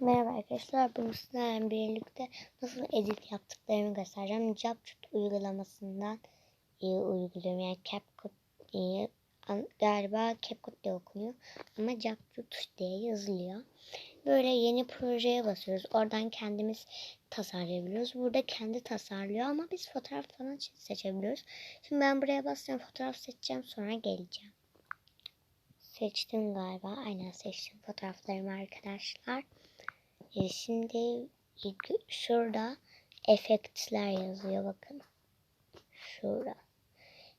Merhaba arkadaşlar. Bugün sizlerle birlikte nasıl edit yaptıklarımı göstereceğim. CapCut uygulamasından e, uyguluyorum. Yani CapCut e, galiba CapCut diye okunuyor. Ama CapCut diye yazılıyor. Böyle yeni projeye basıyoruz. Oradan kendimiz tasarlayabiliyoruz. Burada kendi tasarlıyor ama biz fotoğraf falan seçebiliyoruz. Şimdi ben buraya basacağım. Fotoğraf seçeceğim. Sonra geleceğim. Seçtim galiba. Aynen seçtim fotoğraflarımı arkadaşlar. E, şimdi şurada efektler yazıyor bakın. Şurada.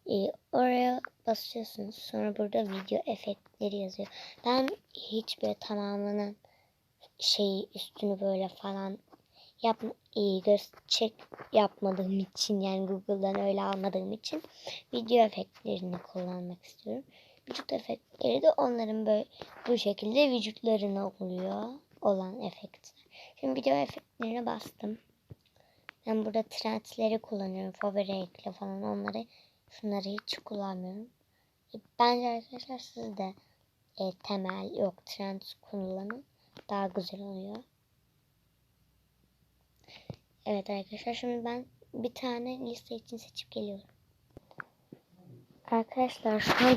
E, oraya basıyorsunuz. Sonra burada video efektleri yazıyor. Ben hiç böyle tamamının şey üstünü böyle falan yap iyi göz çek yapmadığım için yani Google'dan öyle almadığım için video efektlerini kullanmak istiyorum. Vücut efektleri de onların böyle bu şekilde vücutlarına oluyor olan efektler. Şimdi video efektlerine bastım. Ben burada trendleri kullanıyorum. Favori ekle falan onları şunları hiç kullanmıyorum. E, Bence arkadaşlar siz de e, temel yok trend kullanın. Daha güzel oluyor. Evet arkadaşlar şimdi ben bir tane liste için seçip geliyorum. Arkadaşlar şu an.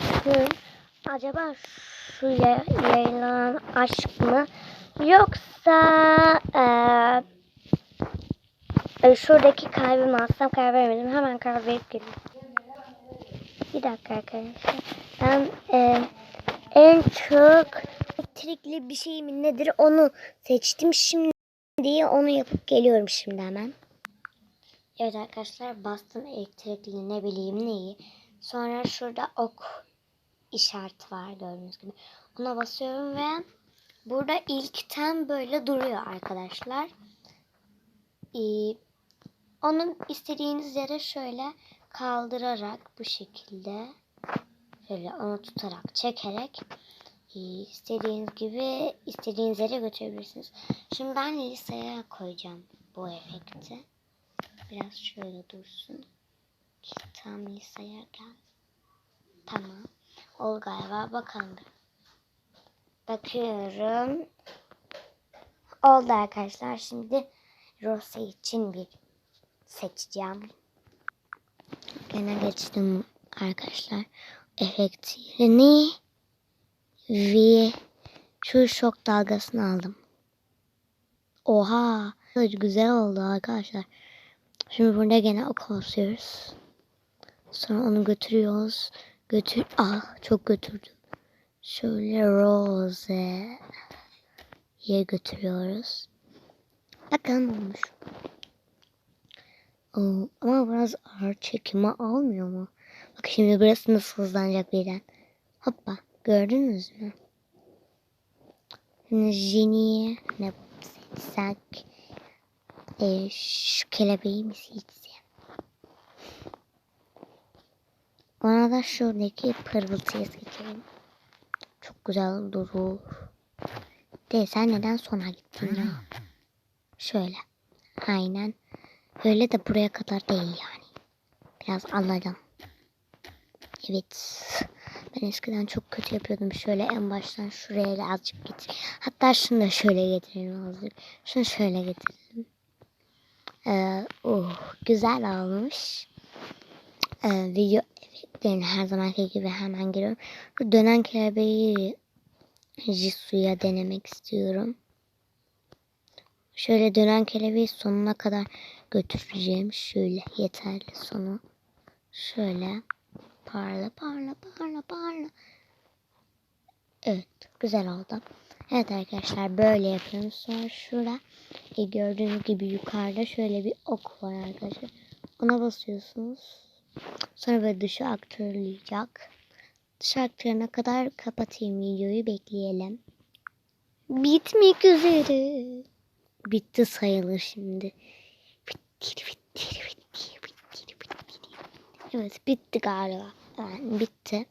Acaba şu ya- yayınlanan aşk mı? Yoksa e, şuradaki kalbimi alsam karar veremedim. Hemen karar verip geliyorum. Bir dakika arkadaşlar. Ben eee, en çok elektrikli bir şey mi nedir onu seçtim. Şimdi onu yapıp geliyorum şimdi hemen. Evet arkadaşlar bastım elektrikli ne bileyim neyi. Sonra şurada ok işareti var gördüğünüz gibi. Ona basıyorum ve burada ilkten böyle duruyor arkadaşlar. Ee, onu istediğiniz yere şöyle kaldırarak bu şekilde şöyle onu tutarak çekerek e, istediğiniz gibi istediğiniz yere götürebilirsiniz. Şimdi ben liseye koyacağım bu efekti. Biraz şöyle dursun. Tam liseye gel. Tamam. Ol galiba. Bakalım. Bakıyorum. Oldu arkadaşlar. Şimdi Rosa için bir seçeceğim. Gene geçtim arkadaşlar. Efekt ve şu şok dalgasını aldım. Oha. Güzel oldu arkadaşlar. Şimdi burada gene ok basıyoruz. Sonra onu götürüyoruz. Götür. Ah çok götürdüm. Şöyle rose ye götürüyoruz. Bakalım olmuş. Oo, ama biraz ağır çekimi almıyor mu? Bak şimdi burası nasıl hızlanacak birden. Hoppa gördünüz mü? Şimdi Jenny'e ne seçsek? Ee, şu kelebeği mi seçsem? Ona da şuradaki pırıltıyı seçelim. Güzel durur. De sen neden sona gittin ya? Şöyle. Aynen. Öyle de buraya kadar değil yani. Biraz anladım. Evet. Ben eskiden çok kötü yapıyordum. Şöyle en baştan şuraya azıcık getir. Hatta şunu da şöyle getirelim azıcık. Şunu şöyle getirelim. Ee, oh, güzel olmuş. Ee, video efektlerini her zamanki gibi hemen giriyorum. Bu dönen kelebeği Jisu'ya denemek istiyorum. Şöyle dönen kelebeği sonuna kadar götüreceğim. Şöyle yeterli sonu. Şöyle parla parla parla parla. Evet güzel oldu. Evet arkadaşlar böyle yapıyoruz. Sonra şurada e, gördüğünüz gibi yukarıda şöyle bir ok var arkadaşlar. Ona basıyorsunuz. Sonra böyle dışı aktörleyecek. Dışı aktörene kadar kapatayım videoyu bekleyelim. Bitmek üzere. Bitti sayılır şimdi. Bitti, bitti, bitti, bitti, bitti. Evet bitti galiba. Yani bitti.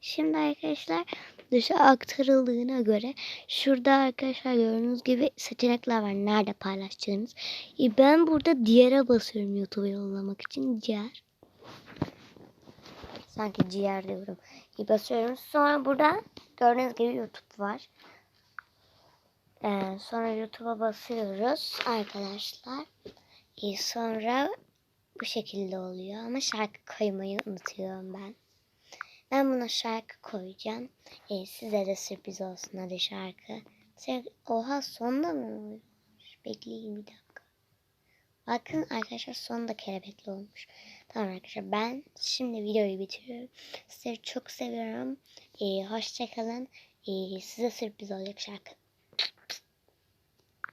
Şimdi arkadaşlar dışı aktarıldığına göre şurada arkadaşlar gördüğünüz gibi seçenekler var. Nerede paylaşacağınız. E ben burada diğere basıyorum YouTube'a yollamak için. Diğer. Sanki ciğer diyorum. E basıyorum. Sonra burada gördüğünüz gibi YouTube var. Ee, sonra YouTube'a basıyoruz arkadaşlar. Ee, sonra bu şekilde oluyor ama şarkı koymayı unutuyorum ben. Ben buna şarkı koyacağım. Ee, size de sürpriz olsun hadi şarkı. Oha sonda mı oluyor? Bekleyin bir dakika. Bakın arkadaşlar sonunda kelebekli olmuş. Tamam arkadaşlar ben şimdi videoyu bitiriyorum. Sizleri çok seviyorum. Ee, hoşçakalın. Ee, size sürpriz olacak şarkı.